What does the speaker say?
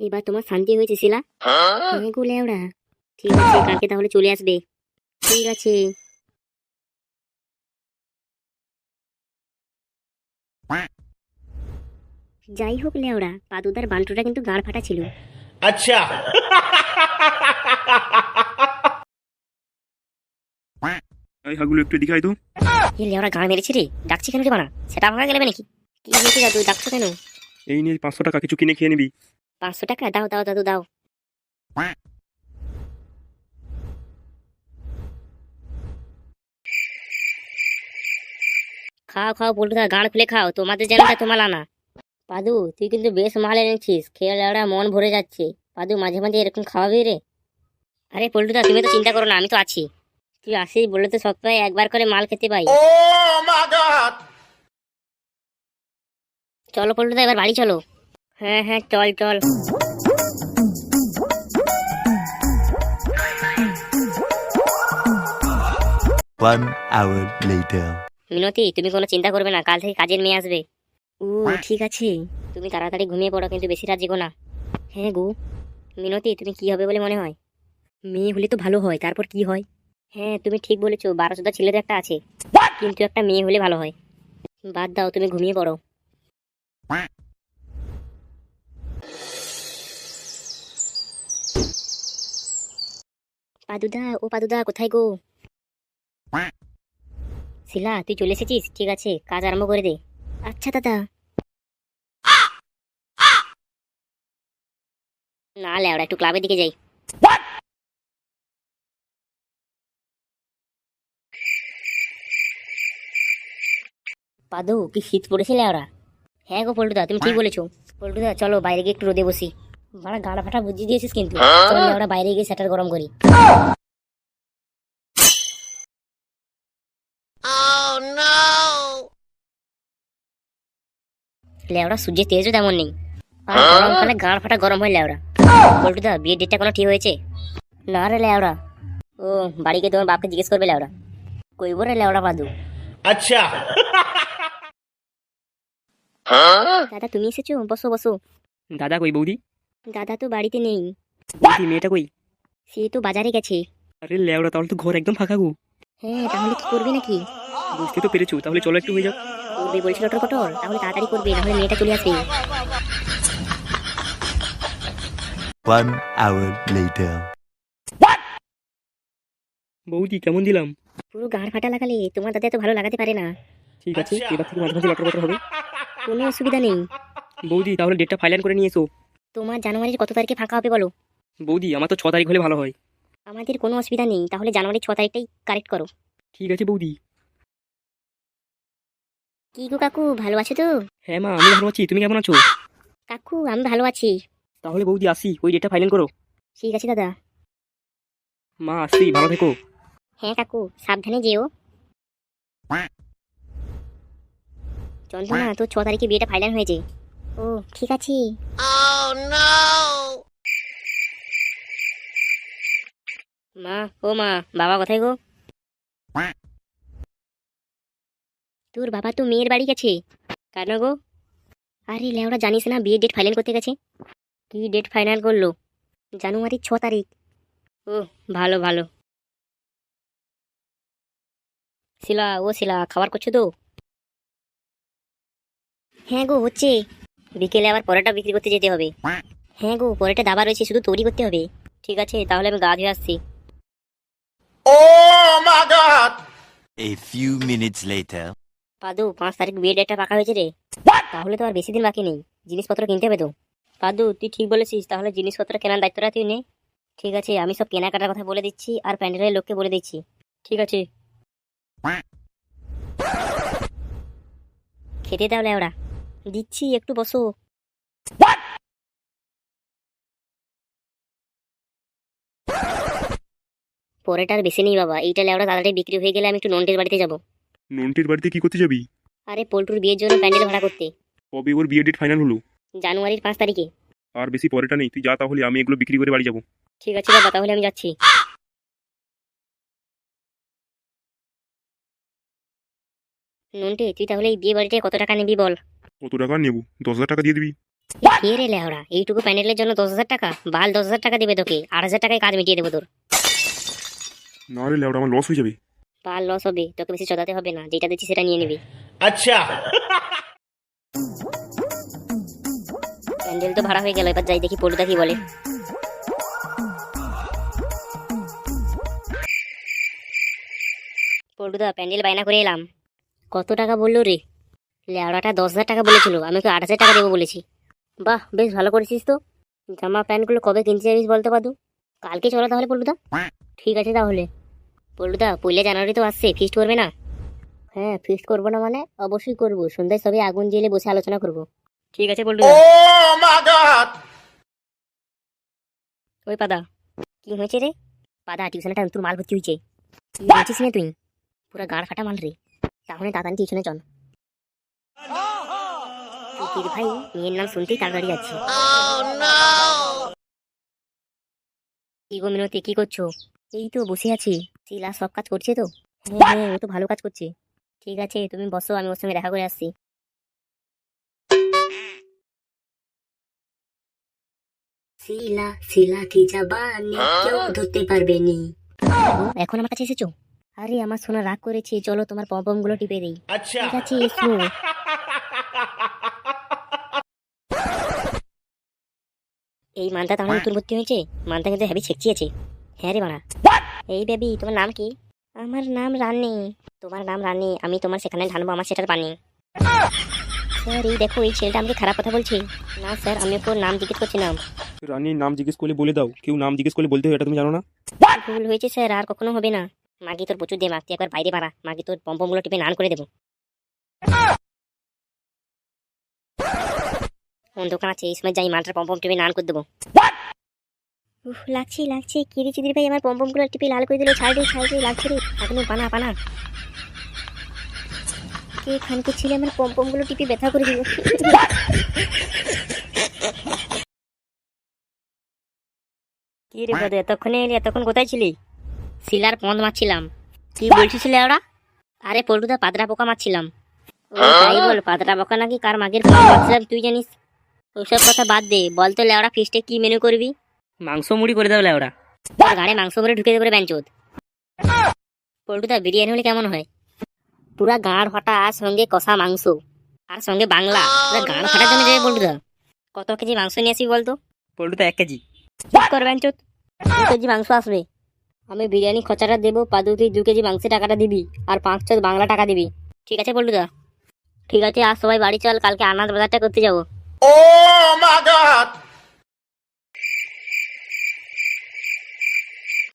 এবার তোমার শান্তি হয়েছে শিলা? হ্যাঁ? হ্যাঁ গুলে ওরা ঠিক আছে হ্যাঁ। কালকে তাহলে চলে আসবে। ঠিক আছে। যাই হোক লেওড়া পাদুদার বাল্টুটা কিন্তু গাড় ফাটা ছিল। আচ্ছা। এই হাগুলো একটু দেখাই তো। এই লেওড়া গাড় মেরেছে রে ডাকছি কেন রে বানা সেটা ভাঙা গেলে নাকি? কি হয়েছে তুই ডাকছো কেন? এই নিয়ে পাঁচশো টাকা কিছু কিনে খেয়ে নিবি। পাঁচশো টাকা? দাও দাও দাদু দাও। খাও খাও পল্টুদা গাঁড় খুলে খাও। তোমাদের জানাটা তোমার আনা। পাদু তুই কিন্তু বেশ মাল এনেছিস। খেয়ে লেওড়া মন ভরে যাচ্ছে। পাদু মাঝে মাঝে এরকম খাওয়াবি রে। আরে পল্টুদা তুমি তো চিন্তা করো না আমি তো আছি। তুই আসিস বলে তো সপ্তাহে একবার করে মাল খেতে পাই। Oh! চলো পল্টুদা এবার বাড়ি চলো। হ্যাঁ হ্যাঁ চল চল। One hour later. মিনতি তুমি কোনো চিন্তা করবে না কাল থেকে কাজের মেয়ে আসবে। ও ঠিক আছে। তুমি তাড়াতাড়ি ঘুমিয়ে পড়ো কিন্তু বেশি রাত জেগো না। হ্যাঁ গো। মিনতি তুমি কি হবে বলে মনে হয়? মেয়ে হলে তো ভালো হয় তারপর কি হয়? হ্যাঁ তুমি ঠিক বলেছ বারোশোটা ছেলের একটা আছে। কিন্তু একটা মেয়ে হলে ভালো হয়। বাদ দাও তুমি ঘুমিয়ে পড়ো। পাদুদা ও পাদুদা কোথায় গো? শিলা তুই চলে এসেছিস? ঠিক আছে কাজ আরম্ভ করে দে। আচ্ছা দাদা। না লেওড়া একটু ক্লাবের দিকে যাই। পাদু কি শীত পড়েছে লেওড়া? হ্যাঁ গো পল্টুদা তুমি ঠিক বলেছ। পল্টুদা চলো বাইরে গিয়ে একটু রোদে বসি। মানে গাড়া ফাটা বুঝিয়ে দিয়েছিস কিন্তু। হ্যাঁ? আমরা বাইরে গিয়ে সেটার গরম করি। oh, লেওড়া সূর্যের তেজও তেমন নেই। হ্যাঁ? গরম কালে গাঁড় ফাটা গরম হয় লেওড়া বলটু দা বিয়ের ডেটটা কোনো ঠিক হয়েছে? না রে লেওড়া ও বাড়ি গিয়ে তোমার বাপকে জিজ্ঞেস করবে লেওড়া কইব রে লেওড়া বাদু। আচ্ছা। হ্যাঁ? দাদা তুমি এসেছ? বসো বসো। দাদা কই বৌদি? দাদা তো বাড়িতে নেই। বৌদি মেয়েটা কই? সে তো বাজারে গেছে। আরে লেওড়া তাহলে তো ঘর একদম ফাঁকা গো। হ্যাঁ তাহলে কি করবি নাকি? বুঝতে তো পেরেছ তাহলে চলো একটু হয়ে যাক। করবে বলছিল টর পটর তাহলে তাড়াতাড়ি করবে নাহলে মেয়েটা চলে আসবে। One hour later. বৌদি কেমন দিলাম? পুরো গাড় ফাটা লাগালে তোমার দাদা তো ভালো লাগাতে পারে না। ঠিক আছে এবার থেকে মাঝে মাঝে লটর হবে। কোনো অসুবিধা নেই। বৌদি তাহলে ডেটটা ফাইনাল করে নিয়ে এসো। তোমার জানুয়ারির কত তারিখে ফাঁকা হবে বলো? বৌদি আমার তো ছ তারিখ হলে ভালো হয়। আমাদের কোনো অসুবিধা নেই তাহলে জানুয়ারির ছ তারিখটাই কারেক্ট করো। ঠিক আছে বৌদি। কি গো কাকু ভালো আছো তো? হ্যাঁ মা আমি ভালো আছি তুমি কেমন আছো? কাকু আমি ভালো আছি। তাহলে বৌদি আসি ওই ডেটটা ফাইনাল করো। ঠিক আছে দাদা। মা আসি ভালো থেকো। হ্যাঁ কাকু সাবধানে যেও। চন্দনা তোর ছ তারিখে বিয়েটা ফাইনাল হয়েছে। ও ঠিক আছে। No! মা ও মা বাবা কোথায় গো? তোর বাবা তো মেয়ের বাড়ি গেছে। কেন গো? আরে লেওরা জানিস না বিয়ের ডেট ফাইনাল করতে গেছে। কি ডেট ফাইনাল করল? জানুয়ারির ছ তারিখ। ও ভালো ভালো। শিলা ও শিলা খাবার করছ তো? হ্যাঁ গো হচ্ছে। বিকেলে আবার পরোটা বিক্রি করতে যেতে হবে। হ্যাঁ গো পরোটা দাবা রয়েছে শুধু তৈরি করতে হবে। ঠিক আছে তাহলে আমি গা ধুয়ে আসছি। Oh my god! A few minutes later. পাদু পাঁচ তারিখ বিয়ের ডেটটা পাকা হয়েছে রে। তাহলে তো আর বেশি দিন বাকি নেই। জিনিসপত্র কিনতে হবে তো। পাদু তুই ঠিক বলেছিস তাহলে জিনিসপত্র কেনার দায়িত্বটা তুই নে। ঠিক আছে আমি সব কেনাকাটার কথা বলে দিচ্ছি আর প্যান্ডেলের লোককে বলে দিচ্ছি। ঠিক আছে। খেতে দাও ওরা দিচ্ছি একটু বসো। পরেটার বেশি নেই বাবা এইটা লেওড়া তাড়াতাড়ি বিক্রি হয়ে গেলে আমি একটু নন্টের বাড়িতে যাব। নন্টির বাড়িতে কি করতে যাবি? আরে পোল্টুর বিয়ের জন্য প্যান্ডেল ভাড়া করতে। কবে ওর বিয়ে ডেট ফাইনাল হলো? জানুয়ারির পাঁচ তারিখে। আর বেশি পরেটা নেই তুই যা তাহলে আমি এগুলো বিক্রি করে বাড়ি যাব। ঠিক আছে বাবা তাহলে আমি যাচ্ছি। নন্টে তুই তাহলে এই বিয়ে বাড়িতে কত টাকা নিবি বল? কত টাকা নেব? দশ হাজার টাকা দিয়ে দিবি। কে রে লেহরা এইটুকু প্যানেলের জন্য দশ হাজার টাকা? বাল দশ হাজার টাকা দেবে তোকে। আট হাজার টাকায় কাজ মিটিয়ে দেবো তোর। না রে লেহরা আমার লস হয়ে যাবে। বাল লস হবে। তোকে বেশি চদাতে হবে না। যেটা দিচ্ছি সেটা নিয়ে নিবি। আচ্ছা। প্যান্ডেল তো ভাড়া হয়ে গেল এবার যাই দেখি পড়ুদা কি বলে। পড়ুদা প্যান্ডেল বায়না করে এলাম। কত টাকা বলল রে? লেওড়াটা দশ হাজার টাকা বলেছিল আমি ওকে আট হাজার টাকা দেবো বলেছি। বাহ বেশ ভালো করেছিস তো। জামা প্যান্টগুলো কবে কিনতে যাবিস বলতে পারদু কালকে চলো তাহলে পল্টুদা ঠিক আছে তাহলে। পল্টুদা পয়লা জানুয়ারি তো আসছে ফিস্ট করবে না? হ্যাঁ ফিস্ট করব না মানে অবশ্যই করব। সন্ধ্যায় সবাই আগুন জেলে বসে আলোচনা করব। ঠিক আছে পল্টুদা ওই পাদা কি হয়েছে রে? পাদা টিউশনে একটা নতুন মাল ভর্তি হয়েছে। কি বলছিস না তুই? পুরো গাড় ফাটা মাল রে। তাহলে তাড়াতাড়ি টিউশনে চল। পীর ভাই মেয়ের নাম শুনতেই তাড়াতাড়ি যাচ্ছে। কি গো মিনতি কি করছ? এই তো বসে আছি চিলা সব কাজ করছে তো। হ্যাঁ, হ্যাঁ ও তো ভালো কাজ করছে। ঠিক আছে তুমি বসো আমি ওর সঙ্গে দেখা করে আসছি। শিলা শিলা কি জাবানি? হ্যাঁ? কেউ ধরতে পারবে নি। এখন আমার কাছে এসেছ? আরে আমার সোনা রাগ করেছে চলো তোমার পম্পমগুলো টিপে দেই। আচ্ছা। ঠিক আছে এসো। এই মানটা তাহলে নতুন ভর্তি হয়েছে। মানটা কিন্তু হেভি ছেকচিয়েছে। হ্যাঁ রে বাড়া এই বেবি তোমার নাম কি? আমার নাম রানী। তোমার নাম রানী আমি তোমার সেখানে ঢালবো আমার সেটার পানি। স্যার এই দেখো এই ছেলেটা আমাকে খারাপ কথা বলছে। না স্যার আমি ওকে নাম জিজ্ঞেস করছিলাম রানীর নাম জিজ্ঞেস করলে বলে দাও। কেউ নাম জিজ্ঞেস করলে বলতে হয় এটা তুমি জানো না? ভুল হয়েছে স্যার আর কখনো হবে না। মাগি তোর প্রচুর দিয়ে মাগতি একবার বাইরে বাড়া। মাগি তোর পম্পমগুলো টিপে নান করে দেবো কোন দোকান আছে এই সময় যাই মালটার পম্পম টিপে নান করে দেবো। উফ লাগছে লাগছে কি রে চিদির ভাই আমার পম্পমগুলো টিপে লাল করে দিল ছাড় রে ছাড় রে লাগছে রে এখনও পানা পানা। কে খানকে ছেলে আমার পম্পমগুলো টিপে ব্যথা করে দিল। কি রে এতক্ষণে এলি এতক্ষণ কোথায় ছিলি? শিলার পন্দ মারছিলাম। কি বলছিস ওরা? আরে পল্টুদা পাদরা পোকা মারছিলাম। ও তাই বল পাদরা পোকা নাকি কার মাগের পন্দ মারছিলাম তুই জানিস? ওসব কথা বাদ দে। বল তো লেওড়া ফিস্টে কি মেনু করবি? মাংস মুড়ি করে দাও লেওড়া। তোর ঘাড়ে মাংস ভরে ঢুকে দেবে ব্যাঞ্চোদ পল্টুদা বিরিয়ানি হলে কেমন হয়? পুরা গাঁড় ফাটা আর সঙ্গে কষা মাংস। আর সঙ্গে বাংলা। পুরা গাঁড় ফাটা জমে যাবে পল্টুদা। কত কেজি মাংস নিয়ে আসবি বলতো? পল্টুতে এক কেজি। কর ব্যাঞ্চোদ দু কেজি মাংস আসবে। আমি বিরিয়ানি খরচাটা দেবো পাদু তুই দু কেজি মাংসের টাকাটা দিবি আর পাঁচ ছ বাংলা টাকা দিবি। ঠিক আছে পল্টুদা? ঠিক আছে আর সবাই বাড়ি চল কালকে আনাজ বাজারটা করতে যাব। Oh my god!